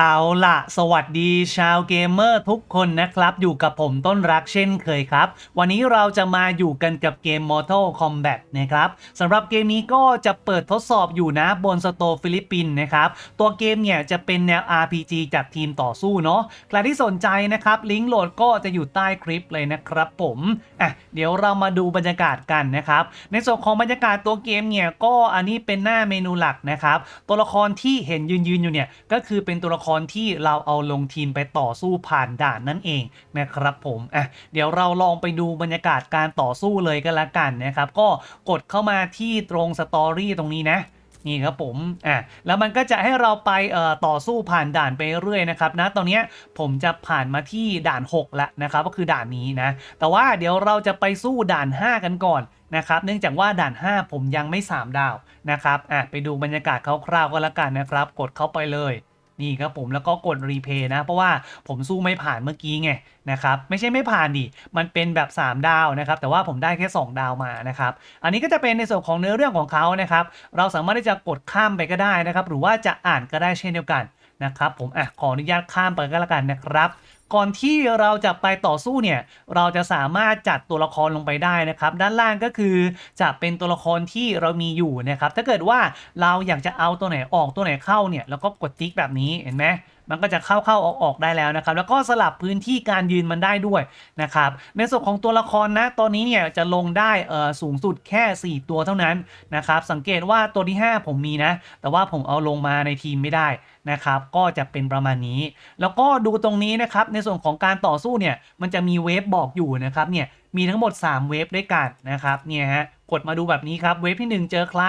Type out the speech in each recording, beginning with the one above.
เอาล่ะ สวัสดีชาวเกมเมอร์ทุกคนนะครับ อยู่กับผมต้นรักเช่นเคยครับ วันนี้เราจะมาอยู่กันกับเกม Mortal Kombat นะครับสำหรับเกมนี้ก็จะเปิดทดสอบอยู่นะบนสโตร์ฟิลิปปินส์นะครับ ตัวเกมเนี่ยจะเป็นแนว RPG จากทีมต่อสู้เนาะใครที่สนใจนะครับ ลิงก์โหลดก็จะอยู่ใต้คลิปเลยนะครับผมอะเดี๋ยวเรามาดูบรรยากาศกันนะครับ ในส่วนของบรรยากาศตัวเกมเนี่ยก็อันนี้เป็นหน้าเมนูหลักนะครับตัวละครที่เห็นยืนยืนๆอยู่เนี่ยก็คือเป็นตัวละครที่เราเอาลงทีมไปต่อสู้ผ่านด่านนั่นเองนะครับผมอะเดี๋ยวเราลองไปดูบรรยากาศการต่อสู้เลยก็แล้วกันนะครับ ก็กดเข้ามาที่ตรงสตอรี่ตรงนี้นะนี่ครับผม อะ แล้วมันก็จะให้เราไปเอ่อต่อสู้ผ่านด่านไปเรื่อยนะครับนะ ตอนนี้ผมจะผ่านมาที่ด่าน 6 แล้วนะครับ ก็คือด่านนี้นะ แต่ว่าเดี๋ยวเราจะไปสู้ด่าน 5 กันก่อนนะครับ เนื่องจากว่าด่าน 5 ผมยังไม่ 3 ดาวนะครับ อะ ไปดูบรรยากาศคร่าวๆก็แล้วกันนะครับ กดเข้าไปเลย นี่ครับผมแล้วก็กดรีเพย์นะ เพราะว่าผมสู้ไม่ผ่านเมื่อกี้ไงนะครับไม่ใช่ไม่ผ่านดิมันเป็นแบบ 3 ดาวนะครับ แต่ว่าผมได้แค่ 2 ดาวมานะครับ อันนี้ก็จะเป็นในส่วนของเนื้อเรื่องของเขานะครับ เราสามารถที่จะกดข้ามไปก็ได้นะครับ หรือว่าจะอ่านก็ได้เช่นเดียวกันนะครับ ผมอะขออนุญาตข้ามไปก็แล้วกันนะครับ ก่อนที่เราจะไปต่อสู้เนี่ยเราจะสามารถจัดตัวละครลงไปได้นะครับ ด้านล่างก็คือจะเป็นตัวละครที่เรามีอยู่นะครับ ถ้าเกิดว่าเราอยากจะเอาตัวไหนออกตัวไหนเข้าเนี่ยแล้วก็กดติ๊กแบบนี้เห็นไหมมันก็จะเข้าเข้าออกออกได้แล้วนะครับ แล้วก็สลับพื้นที่การยืนมันได้ด้วยนะครับ ในส่วนของตัวละครนะตอนนี้เนี่ยจะลงได้เออสูงสุดแค่ 4 ตัวเท่านั้นนะครับ สังเกตว่าตัวที่ 5 ผมมีนะ แต่ว่าผมเอาลงมาในทีมไม่ได้นะครับ ก็จะเป็นประมาณนี้ แล้วก็ดูตรงนี้นะครับในในส่วนของการต่อสู้เนี่ยมันจะมีเวฟบอกอยู่นะครับเนี่ยมีทั้งหมด 3 เวฟด้วยกันนะครับเนี่ยฮะกดมาดูแบบนี้ครับเวฟที่ 1 เจอใคร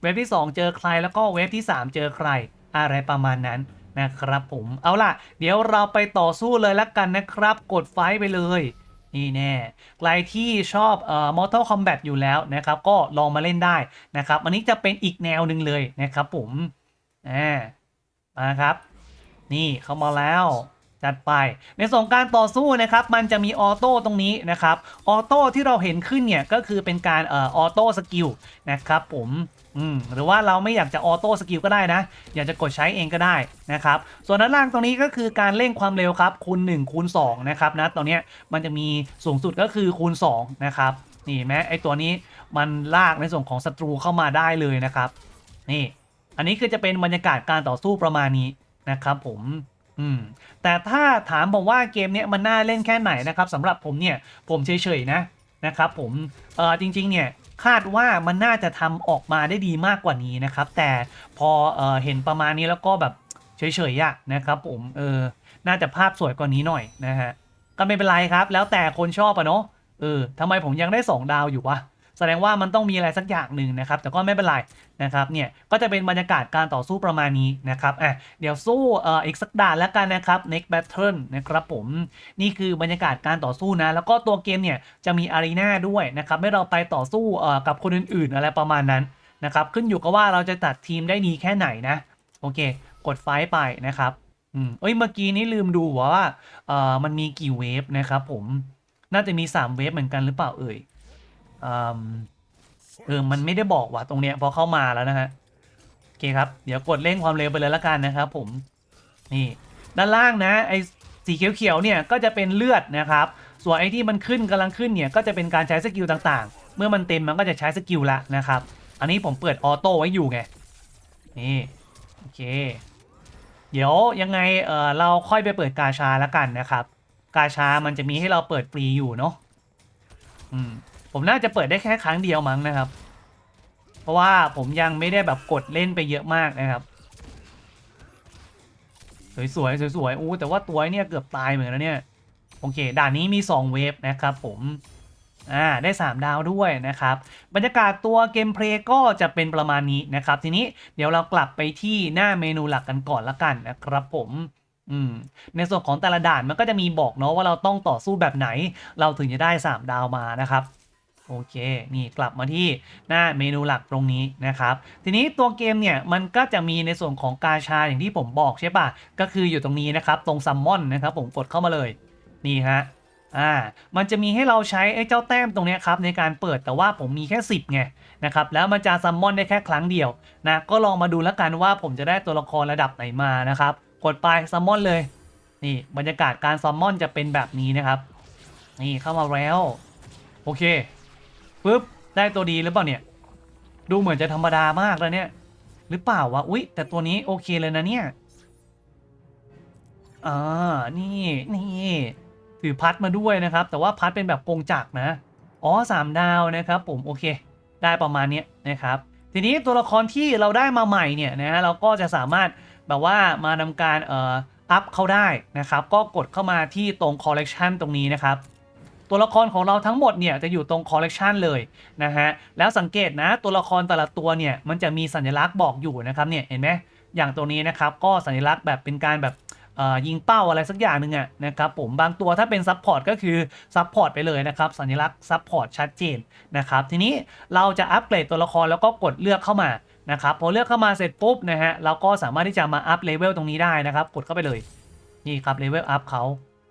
เวฟที่ 2 เจอใคร แล้วก็เวฟที่ 3 เจอใคร อะไรประมาณนั้นนะครับผมเอาล่ะ เดี๋ยวเราไปต่อสู้เลยละกันนะครับ กดไฟไปเลยนี่แน่ใครที่ชอบเอ่อ Mortal Kombat อยู่แล้วนะครับ ก็ลองมาเล่นได้นะครับ อันนี้จะเป็นอีกแนวหนึ่งเลยนะครับผมอ่ามาครับ นี่เข้ามาแล้ว จัดไป ในส่วนการต่อสู้นะครับมันจะมีออโต้ตรงนี้นะครับออโต้ที่เราเห็นขึ้นเนี่ยก็คือเป็นการเอ่อออโต้สกิลนะครับผมอืมหรือว่าเราไม่อยากจะออโต้สกิลก็ได้นะ อยากจะกดใช้เองก็ได้นะครับ ส่วนด้านล่างตรงนี้ก็คือการเร่งความเร็วครับคูณ1คูณ2นะครับนะตอนนี้มันจะมีสูงสุดก็คือคูณ2นะครับนี่เห็นไหมไอตัวนี้มันลากในส่วนของศัตรูเข้ามาได้เลยนะครับ นี่ อันนี้คือจะเป็นบรรยากาศการต่อสู้ประมาณนี้นะครับผม อืมแต่ถ้าถามผมว่าเกมเนี้ยมันน่าเล่นแค่ไหนนะครับสำหรับผมเนี่ยผมเฉยๆนะนะครับผมเออจริงๆเนี่ยคาดว่ามันน่าจะทำออกมาได้ดีมากกว่านี้นะครับ แต่พอเออเห็นประมาณนี้แล้วก็แบบเฉยๆอะนะครับผมเออน่าจะภาพสวยกว่านี้หน่อยนะฮะก็ไม่เป็นไรครับ แล้วแต่คนชอบอะเนาะเออทำไมผมยังได้ 2 ดาวอยู่วะ แสดงว่ามันต้องมีอะไรสักอย่างหนึ่งนะครับ แต่ก็ไม่เป็นไรนะครับเนี่ยก็จะเป็นบรรยากาศการต่อสู้ประมาณนี้นะครับอะเดี๋ยวสู้เอ่ออีกสักด่านแล้วกันนะครับ next battle นะครับผมนี่คือบรรยากาศการต่อสู้นะ แล้วก็ตัวเกมเนี่ยจะมีอารีนาด้วยนะครับให้เราไปต่อสู้เอ่อกับคนอื่นๆ อะไรประมาณนั้นนะครับขึ้นอยู่กับว่าเราจะตัดทีมได้ดีแค่ไหนนะโอเค กดไฟล์ไปนะครับอืมเอ้ยเมื่อกี้นี้ลืมดูว่าเอ่อมันมีกี่เวฟนะครับผมน่าจะมี 3 เวฟเหมือนกันหรือเปล่าเอ่ย เออ มันไม่ได้บอกว่าตรงเนี้ยพอเข้ามาแล้วนะฮะโอเคครับ เดี๋ยวกดเร่งความเร็วไปเลยละกันนะครับผม นี่ด้านล่างนะไอสีเขียวๆเนี่ยก็จะเป็นเลือดนะครับ ส่วนไอที่มันขึ้นกำลังขึ้นเนี่ยก็จะเป็นการใช้สกิลต่างๆ เมื่อมันเต็มมันก็จะใช้สกิลละนะครับ อันนี้ผมเปิดออโต้ไว้อยู่ไง นี่โอเค เดี๋ยวยังไงเออเราค่อยไปเปิดกาชาละกันนะครับ กาชามันจะมีให้เราเปิดฟรีอยู่เนาะ อืม ผมน่าจะเปิดได้แค่ครั้งเดียวมั้งนะครับ เพราะว่าผมยังไม่ได้แบบกดเล่นไปเยอะมากนะครับ สวยๆสวยๆอู้แต่ว่าตัวเนี่ยเกือบตายเหมือนกันนะเนี่ยโอเคด่านนี้มี 2 เวฟนะครับผมอ่าได้ 3 ดาวด้วยนะครับ บรรยากาศตัวเกมเพลย์ก็จะเป็นประมาณนี้นะครับ ทีนี้เดี๋ยวเรากลับไปที่หน้าเมนูหลักกันก่อนละกันนะครับผมอืมในส่วนของแต่ละด่านมันก็จะมีบอกเนาะว่าเราต้องต่อสู้แบบไหน เราถึงจะได้ 3 ดาวมานะครับ โอเค นี่กลับมาที่หน้าเมนูหลักตรงนี้นะครับ ทีนี้ตัวเกมเนี่ยมันก็จะมีในส่วนของกาชาอย่างที่ผมบอกใช่ปะก็คืออยู่ตรงนี้นะครับ ตรงซัมมอนนะครับ ผมกดเข้ามาเลย นี่ฮะอ่า มันจะมีให้เราใช้ไอ้เจ้าแต้มตรงนี้ครับในการเปิดแต่ว่าผมมีแค่ 10ไงนะครับ แล้วมันจะซัมมอนได้แค่ครั้งเดียวนะ ก็ลองมาดูแล้วกันว่าผมจะได้ตัวละครระดับไหนมานะครับ กดไปซัมมอนเลย นี่บรรยากาศการซัมมอนจะเป็นแบบนี้นะครับ นี่เข้ามาแล้ว โอเค ปุ๊บได้ตัวดีหรือเปล่าเนี่ย ดูเหมือนจะธรรมดามากแล้วเนี่ย หรือเปล่าวะอุ๊ย แต่ตัวนี้โอเคเลยนะเนี่ยอ่านี่นี่ถือพัดมาด้วยนะครับ แต่ว่าพัดเป็นแบบกงจักรนะอ๋อสามดาวนะครับ ผมโอเค ได้ประมาณนี้นะครับ ทีนี้ตัวละครที่เราได้มาใหม่เนี่ยนะเราก็จะสามารถแบบว่ามาทำการเอ่ออัพเข้าได้นะครับ ก็กดเข้ามาที่ตรง collection ตรงนี้นะครับ ตัวละครของเราทั้งหมดเนี่ยจะอยู่ตรง collection เลยนะฮะแล้วสังเกตนะตัวละครแต่ละตัวเนี่ยมันจะมีสัญลักษณ์บอกอยู่นะครับเนี่ยเห็นไหมอย่างตัวนี้นะครับก็สัญลักษณ์แบบเป็นการแบบเอ่อยิงเป้าอะไรสักอย่างหนึ่งอะนะครับผมบางตัวถ้าเป็นซับพอร์ตก็คือซับพอร์ตไปเลยนะครับสัญลักษณ์ซับพอร์ตชัดเจนนะครับทีนี้เราจะอัปเกรดตัวละครแล้วก็กดเลือกเข้ามานะครับพอเลือกเข้ามาเสร็จปุ๊บนะฮะเราก็สามารถที่จะมาอัพเลเวลตรงนี้ได้นะครับ กดเข้าไปเลยนี่ครับเลเวลอัพเขา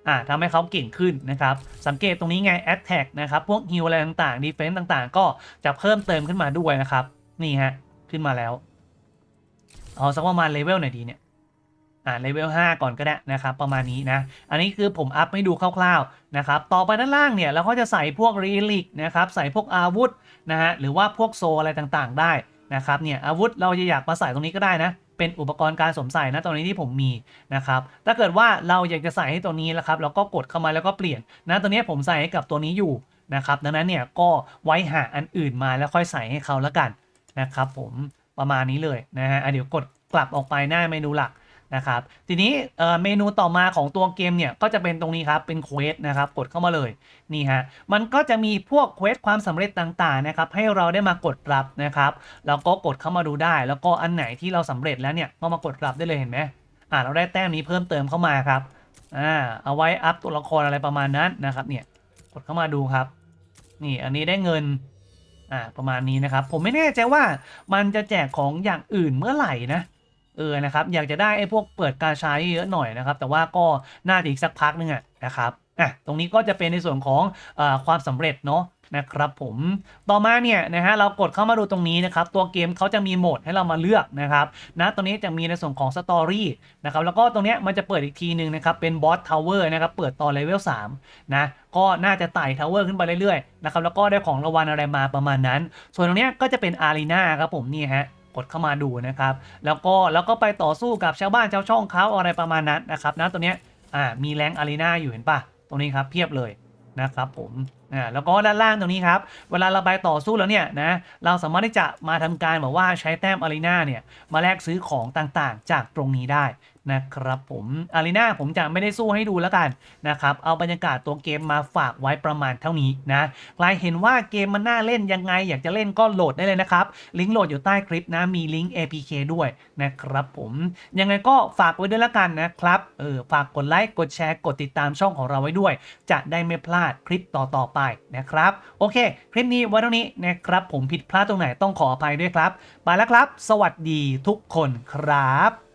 อ่าทำให้เขาเก่งขึ้นนะครับ สังเกตตรงนี้ไง Attack นะครับ พวกฮิลอะไรต่างๆ Defense ต่างๆ ก็จะเพิ่มเติมขึ้นมาด้วยนะครับ นี่ฮะ ขึ้นมาแล้ว เอาสักประมาณเลเวลไหนดีเนี่ย อ่าเลเวล5ก่อนก็ได้นะครับ ประมาณนี้นะ อันนี้คือผมอัพให้ดูคร่าวๆนะครับ ต่อไปด้านล่างเนี่ยเราก็จะใส่พวกรีลิกนะครับ ใส่พวกอาวุธนะฮะ หรือว่าพวกโซอะไรต่างๆ ได้นะครับ เนี่ยอาวุธเราจะอยากมาใส่ตรงนี้ก็ได้นะ เป็นอุปกรณ์การสวมใส่นะตอนนี้ที่ผมมีนะครับ ถ้าเกิดว่าเราอยากจะใส่ให้ตัวนี้แล้วครับเราก็กดเข้ามาแล้วก็เปลี่ยนนะตัวนี้ผมใส่ให้กับตัวนี้อยู่นะครับ ดังนั้นเนี่ยก็ไว้หาอันอื่นมาแล้วค่อยใส่ให้เขาแล้วกันนะครับ ผมประมาณนี้เลยนะฮะอะเดี๋ยวกดกลับออกไปหน้าเมนูหลัก นะครับ ทีนี้เมนูต่อมาของตัวเกมเนี่ยก็จะเป็นตรงนี้ครับ เป็นเควสนะครับ กดเข้ามาเลยนี่ฮะ มันก็จะมีพวกเควสความสำเร็จต่างๆนะครับ ให้เราได้มากดรับนะครับ แล้วก็กดเข้ามาดูได้ แล้วก็อันไหนที่เราสำเร็จแล้วเนี่ยก็มากดรับได้เลยเห็นไหมอ่าเราได้แต้มนี้เพิ่มเติมเข้ามาครับอ่าเอาไว้อัพตัวละครอะไรประมาณนั้นนะครับ เนี่ยกดเข้ามาดูครับ นี่อันนี้ได้เงินอ่าประมาณนี้นะครับ ผมไม่แน่ใจว่ามันจะแจกของอย่างอื่นเมื่อไหร่นะ เออนะครับอยากจะได้ไอ้พวกเปิดการใช้เยอะหน่อยนะครับ แต่ว่าก็น่าจะอีกสักพักนึงอะนะครับอะตรงนี้ก็จะเป็นในส่วนของอความสำเร็จเนาะนะครับผมต่อมาเนี่ยนะฮะเรากดเข้ามาดูตรงนี้นะครับ ตัวเกมเขาจะมีโหมดให้เรามาเลือกนะครับนะตรงนี้จะมีในส่วนของสตอรี่นะครับแล้วก็ตรงนี้มันจะเปิดอีกทีหนึ่งนะครับ เป็นบอสทาวเวอร์นะครับ เปิดตอนเลเวล3นะก็น่าจะไต่ทาวเวอร์ขึ้นไปเรื่อยๆนะครับแล้วก็ได้ของรางวัลอะไรมาประมาณนั้น ส่วนตรงนี้ก็จะเป็นอารีนาครับผมนี่ฮะ กดเข้ามาดูนะครับ แล้วก็แล้วก็ไปต่อสู้กับชาวบ้านชาวช่องเขาอะไรประมาณนั้นนะครับนะตัวเนี้ยอ่ามีแรงอารีนาอยู่เห็นปะตรงนี้ครับเพียบเลยนะครับผมอ่าแล้วก็ด้านล่างตรงนี้ครับ เวลาเราไปต่อสู้แล้วเนี่ยนะเราสามารถที่จะมาทำการแบบว่าใช้แต้มอารีนาเนี่ยมาแลกซื้อของต่างๆ จากตรงนี้ได้ นะครับผมอารีนาผมจะไม่ได้สู้ให้ดูแล้วกันนะครับเอาบรรยากาศตัวเกมมาฝากไว้ประมาณเท่านี้นะใครเห็นว่าเกมมันน่าเล่นยังไง อยากจะเล่นก็โหลดได้เลยนะครับลิงก์โหลดอยู่ใต้คลิปนะมีลิงก์ APK ด้วยนะครับผมยังไงก็ฝากไว้ด้วยและกันนะครับเออฝากกดไลค์กดแชร์กดติดตามช่องของเราไว้ด้วย จะได้ไม่พลาดคลิปต่อๆไปนะครับโอเค คลิปนี้ไว้เท่านี้นะครับผมผิดพลาดตรงไหนต้องขออภัยด้วยครับไปแล้วครับ สวัสดีทุกคนครับ